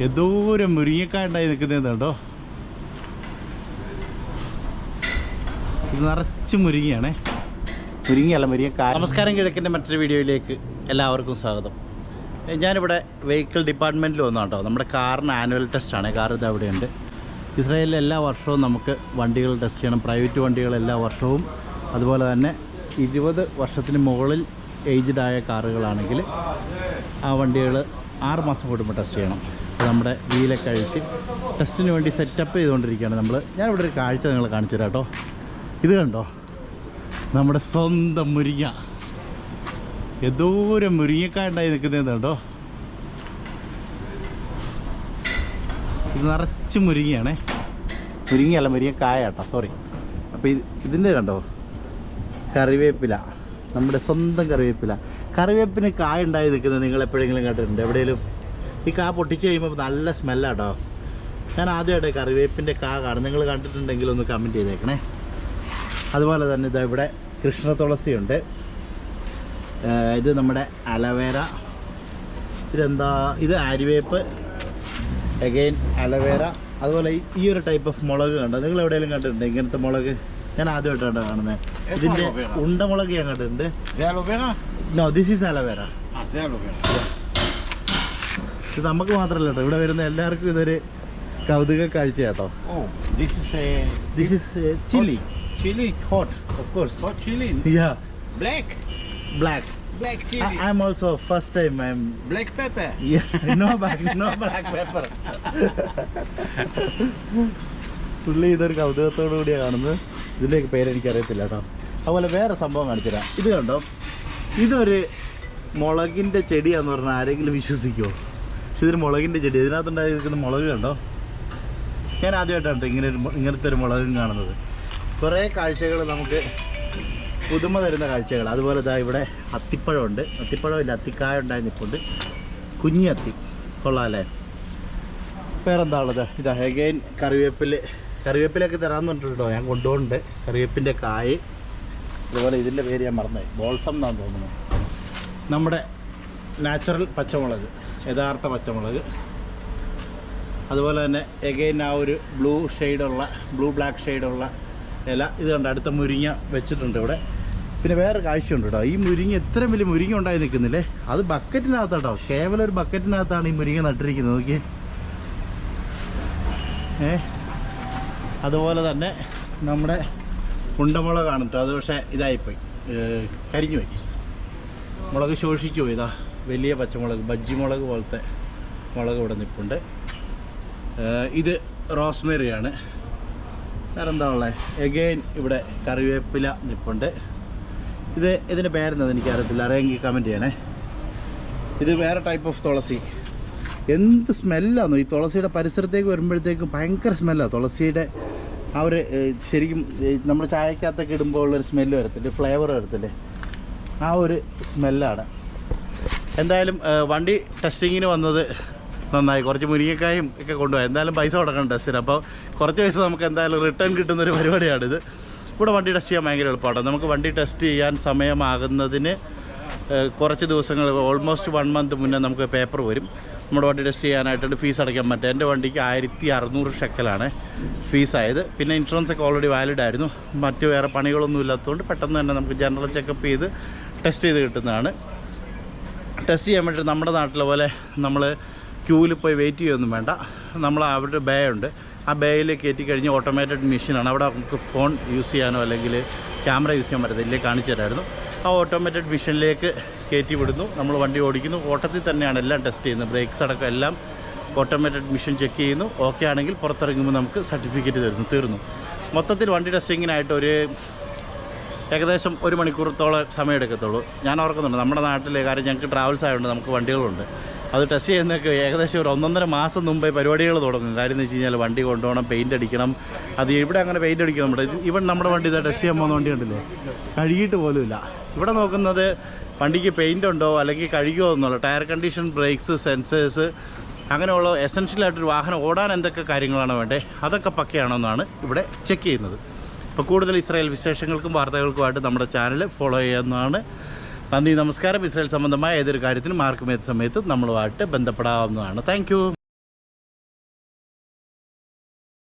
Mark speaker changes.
Speaker 1: എന്തോരം മുരിങ്ങക്കായ നിൽക്കുന്നതുണ്ടോ ഇത് നിറച്ച് മുരിങ്ങയാണേ. മുരിങ്ങയല്ല മുരിങ്ങക്കായ. നമസ്കാരം കിഴക്കിന്റെ മറ്റൊരു വീഡിയോയിലേക്ക് എല്ലാവർക്കും സ്വാഗതം. ഞാനിവിടെ വെഹിക്കിൾ ഡിപ്പാർട്ട്മെന്റിൽ വന്നു കേട്ടോ നമ്മുടെ കാറിന് ആനുവൽ ടെസ്റ്റാണ് കാർ ഇത് അവിടെയുണ്ട് ഇസ്രായേലിൽ എല്ലാ വർഷവും നമുക്ക് വണ്ടികൾ ടെസ്റ്റ് ചെയ്യണം. പ്രൈവറ്റ് വണ്ടികൾ എല്ലാ വർഷവും. അതുപോലെ തന്നെ ഇരുപത് വർഷത്തിന് മുകളിൽ ഏജ്ഡായ കാറുകളാണെങ്കിൽ ആ വണ്ടികൾ ആറ് മാസം കൂടുമ്പോൾ ടെസ്റ്റ് ചെയ്യണം. അപ്പോൾ നമ്മുടെ വീലൊക്കെ അഴിച്ച് ടെസ്റ്റിന് വേണ്ടി സെറ്റപ്പ് ചെയ്തുകൊണ്ടിരിക്കുകയാണ് നമ്മൾ ഞാനിവിടെ ഒരു കാഴ്ച നിങ്ങൾ കാണിച്ചു തരാം കേട്ടോ. ഇത് കണ്ടോ? നമ്മുടെ സ്വന്തം മുരിങ്ങ. എന്തോരം മുരിങ്ങക്കായ ഉണ്ടായി നിൽക്കുന്നത് കണ്ടോ? ഇത് നിറച്ച് മുരിങ്ങയാണേ. മുരിങ്ങയല്ല മുരിങ്ങക്കായ കേട്ടോ സോറി അപ്പോൾ ഇത് ഇതിന്റെ കണ്ടോ? കറിവേപ്പില. നമ്മുടെ സ്വന്തം കറിവേപ്പില. കറിവേപ്പിന് കായ ഉണ്ടായി നിൽക്കുന്നത് നിങ്ങൾ എപ്പോഴെങ്കിലും കണ്ടിട്ടുണ്ട്. എവിടെയെങ്കിലും ഈ കാ പൊട്ടിച്ച് കഴിയുമ്പോൾ നല്ല സ്മെല്ലാട്ടോ ഞാൻ ആദ്യമായിട്ട് കറിവേപ്പിന്റെ കാ കാണും നിങ്ങൾ കണ്ടിട്ടുണ്ടെങ്കിൽ ഒന്ന് കമന്റ് ചെയ്തേക്കണേ. അതുപോലെ തന്നെ ഇതാ ഇവിടെ കൃഷ്ണ തുളസിയുണ്ട്. ഇത് നമ്മുടെ അലവേര. ഇതെന്താ? ഇത് ആരിവേപ്പ് അഗെയിൻ അലവേര. അതുപോലെ ഈ- ഒരു ടൈപ്പ് ഓഫ് മുളക് കണ്ടോ? നിങ്ങൾ എവിടെയെങ്കിലും കണ്ടിട്ടുണ്ട് ഇങ്ങനത്തെ മുളക്? ഞാൻ ആദ്യമായിട്ടാണ് കാണുന്നത്
Speaker 2: ഇതിന്റെ?
Speaker 1: ഉണ്ടമുളക് ഞാൻ കണ്ടിട്ടുണ്ട്? നോ ദിസ് ഈസ് അലവേര ഇത് നമുക്ക് മാത്രമല്ല കേട്ടോ ഇവിടെ വരുന്ന എല്ലാവർക്കും ഇതൊരു കൗതുക കാഴ്ച കേട്ടോ
Speaker 2: this uh,
Speaker 1: this is chilli
Speaker 2: chilli
Speaker 1: hot of course
Speaker 2: chili.
Speaker 1: Yeah
Speaker 2: black
Speaker 1: black
Speaker 2: Black chili.
Speaker 1: Am also first time I am
Speaker 2: Black pepper.
Speaker 1: No black, no black pepper. പുള്ളി ഇതൊരു കൗതുകത്തോടു കൂടിയാണ് കാണുന്നത്. ഇതിലേക്ക് പേര് എനിക്കറിയത്തില്ല കേട്ടോ അതുപോലെ വേറെ സംഭവം കാണിച്ചുതരാം. ഇത് കണ്ടോ? ഇതൊരു മുളകിന്റെ ചെടിയാന്ന് പറഞ്ഞാൽ ആരെങ്കിലും വിശ്വസിക്കുമോ ഇതൊരു മുളകിന്റെ ചെടി. ഇതിനകത്തുണ്ടായി നിൽക്കുന്ന മുളക് കണ്ടോ? ഞാൻ ആദ്യമായിട്ടാണ് ഇങ്ങനെ ഒരു ഇങ്ങനത്തെ ഒരു മുളകും കാണുന്നത്. കുറേ കാഴ്ചകൾ നമുക്ക് പുതുമ തരുന്ന കാഴ്ചകൾ. അതുപോലെ ഇതാ ഇവിടെ അത്തിപ്പഴമുണ്ട്. അത്തിപ്പഴമില്ല അത്തിക്കായ ഉണ്ടായി നിൽപ്പുണ്ട് കുഞ്ഞി അത്തി. കൊള്ളാം അല്ലേ? വേറെന്താ ഉള്ളത് ഇതാ ഹെഗൈൻ കറിവേപ്പിൽ. കറിവേപ്പിലൊക്കെ തരാമെന്ന് പറഞ്ഞിട്ടുണ്ടോ ഞാൻ കൊണ്ടുപോകുന്നുണ്ട്. കറിവേപ്പിന്റെ കായ്. അതുപോലെ ഇതിന്റെ പേര് ഞാൻ മറന്നുപോയി. ബോൾസം എന്നാണ് തോന്നുന്നത്. നമ്മുടെ നാച്ചുറൽ പച്ചമുളക്. യഥാർത്ഥ പച്ചമുളക്. അതുപോലെ തന്നെ എഗെയിൻ ആ ഒരു ബ്ലൂ ഷെയ്ഡുള്ള ബ്ലൂ ബ്ലാക്ക് ഷെയ്ഡുള്ള ഇല. ഇത് കണ്ട അടുത്ത മുരിങ്ങ വെച്ചിട്ടുണ്ട് ഇവിടെ. പിന്നെ വേറെ കാഴ്ചയുണ്ട് കേട്ടോ. ഈ മുരിങ്ങ എത്ര വലിയ മുരിങ്ങ ഉണ്ടായി നിൽക്കുന്നില്ലേ? അത് ബക്കറ്റിനകത്താട്ടോ. കേവലം ഒരു ബക്കറ്റിനകത്താണ് ഈ മുരിങ്ങ നട്ടിരിക്കുന്നത്. നോക്കി ഏ? അതുപോലെ തന്നെ നമ്മുടെ ഉണ്ടമുളകാണ് കേട്ടോ. അത് പക്ഷേ ഇതായിപ്പോയി. കരിഞ്ഞുപോയി. മുളക് ശോഷിച്ചു ഇതാ. വലിയ പച്ചമുളക് ബജ്ജി മുളക് പോലത്തെ മുളക് ഇവിടെ നിൽപ്പുണ്ട് ഇത് റോസ്മേറിയാണ്. വേറെ എന്താ ഉള്ളത് എഗെയിൻ ഇവിടെ കറിവേപ്പില നിൽപ്പുണ്ട് ഇത് ഇതിന്റെ പേരെന്താ എനിക്കറിയത്തില്ല. അറിയാമെങ്കിൽ കമന്റ് ചെയ്യണേ. ഇത് വേറെ ടൈപ്പ് ഓഫ് തുളസി. എന്ത് സ്മെല്ലാന്നോ ഈ തുളസിയുടെ പരിസരത്തേക്ക് വരുമ്പോഴത്തേക്കും ഭയങ്കര സ്മെല്ലാണ് തുളസിയുടെ ആ ഒരു ശരിക്കും നമ്മുടെ ചായക്കകത്തൊക്കെ ഇടുമ്പോൾ ഉള്ളൊരു സ്മെല്ല് വരത്തില്ലേ? ഫ്ലേവർ വരത്തില്ലേ? ആ ഒരു സ്മെല്ലാണ് എന്തായാലും വണ്ടി ടെസ്റ്റിങ്ങിന് വന്നത് നന്നായി. കുറച്ച് മുരിങ്ങക്കായും ഒക്കെ കൊണ്ടുപോയി. എന്തായാലും പൈസ കൊടുക്കണം ടെസ്റ്റിന്. അപ്പോൾ കുറച്ച് പൈസ നമുക്ക് എന്തായാലും റിട്ടേൺ കിട്ടുന്ന ഒരു പരിപാടിയാണിത് ഇവിടെ വണ്ടി ടെസ്റ്റ് ചെയ്യാൻ ഭയങ്കര എളുപ്പമാണ്. നമുക്ക് വണ്ടി ടെസ്റ്റ് ചെയ്യാൻ സമയമാകുന്നതിന് കുറച്ച് ദിവസങ്ങൾ ഓൾമോസ്റ്റ് വൺ മന്ത് മുന്നേ നമുക്ക് പേപ്പർ വരും. നമ്മുടെ വണ്ടി ടെസ്റ്റ് ചെയ്യാനായിട്ട് ഫീസ് അടയ്ക്കാൻ പറ്റും എന്റെ വണ്ടിക്ക് ആയിരത്തി അറുന്നൂറ് ഷെക്കലാണ് ഫീസായത് പിന്നെ ഇൻഷുറൻസ് ഒക്കെ ഓൾറെഡി വാലിഡ് ആയിരുന്നു. മറ്റ് വേറെ പണികളൊന്നും ഇല്ലാത്തതുകൊണ്ട് പെട്ടെന്ന് തന്നെ നമുക്ക് ജനറൽ ചെക്കപ്പ് ചെയ്ത് ടെസ്റ്റ് ചെയ്ത് കിട്ടുന്നതാണ്. ടെസ്റ്റ് ചെയ്യാൻ വേണ്ടി നമ്മുടെ നാട്ടിലെ പോലെ നമ്മൾ ക്യൂവിൽ പോയി വെയിറ്റ് ചെയ്യുകയൊന്നും വേണ്ട. നമ്മൾ അവരുടെ ബേ ഉണ്ട് ആ ബേയിൽ കയറ്റി കഴിഞ്ഞ് ഓട്ടോമാറ്റഡ് മെഷീനാണ് അവിടെ നമുക്ക് ഫോൺ യൂസ് ചെയ്യാനോ അല്ലെങ്കിൽ ക്യാമറ യൂസ് ചെയ്യാൻ പറ്റത്തില്ലേ. കാണിച്ചു തരായിരുന്നു. ആ ഓട്ടോമാറ്റഡ് മെഷീനിലേക്ക് കയറ്റി വിടുന്നു. നമ്മൾ വണ്ടി ഓടിക്കുന്നു. ഓട്ടത്തിൽ തന്നെയാണ് എല്ലാം ടെസ്റ്റ് ചെയ്യുന്നത്. ബ്രേക്സ് അടക്കം എല്ലാം ഓട്ടോമാറ്റഡ് മെഷീൻ ചെക്ക് ചെയ്യുന്നു. ഓക്കെ ആണെങ്കിൽ പുറത്തിറങ്ങുമ്പോൾ നമുക്ക് സർട്ടിഫിക്കറ്റ് തരുന്നു തീർന്നു. മൊത്തത്തിൽ വണ്ടി ടെസ്റ്റിങ്ങിനായിട്ട് ഒരു ഏകദേശം ഒരു മണിക്കൂറത്തോളം സമയം എടുക്കത്തുള്ളൂ ഞാൻ ഓർക്കുന്നുണ്ട് നമ്മുടെ നാട്ടിലെ കാര്യം ഞങ്ങൾക്ക് ട്രാവൽസ് ആയതുകൊണ്ട് നമുക്ക് വണ്ടികളുണ്ട്. അത് ടെസ്റ്റ് ചെയ്യുന്നതൊക്കെ ഏകദേശം ഒരു ഒന്നൊന്നര മാസം മുമ്പേ പരിപാടികൾ തുടങ്ങും. കാര്യം എന്ന് വെച്ച് കഴിഞ്ഞാൽ വണ്ടി കൊണ്ടുപോകണം പെയിന്റ് അടിക്കണം. അത് ഇവിടെ അങ്ങനെ പെയിന്റ് അടിക്കും നമ്മുടെ. ഇവൻ നമ്മുടെ വണ്ടി ഇതാ ടെസ്റ്റ് ചെയ്യാൻ പോകുന്ന വണ്ടി കണ്ടില്ലേ കഴുകിയിട്ട് പോലുമില്ല. ഇവിടെ നോക്കുന്നത് വണ്ടിക്ക് പെയിന്റ് ഉണ്ടോ അല്ലെങ്കിൽ കഴുകുമോ എന്നുള്ള ടയർ കണ്ടീഷൻ ബ്രേക്സ് സെൻസേഴ്സ് അങ്ങനെയുള്ള എസെൻഷ്യലായിട്ടൊരു വാഹനം ഓടാൻ എന്തൊക്കെ കാര്യങ്ങളാണ് വേണ്ടത്? അതൊക്കെ പക്കയാണോ എന്നാണ് ഇവിടെ ചെക്ക് ചെയ്യുന്നത്. അപ്പോൾ കൂടുതൽ ഇസ്രായേൽ വിശേഷങ്ങൾക്കും വാർത്തകൾക്കുമായിട്ട് നമ്മുടെ ചാനൽ ഫോളോ ചെയ്യാവുന്നതാണ് നന്ദി നമസ്കാരം. ഇസ്രായേൽ സംബന്ധമായ ഏതൊരു കാര്യത്തിനും ആർക്കും ഏത് സമയത്തും നമ്മളുമായിട്ട് ബന്ധപ്പെടാവുന്നതാണ്. താങ്ക്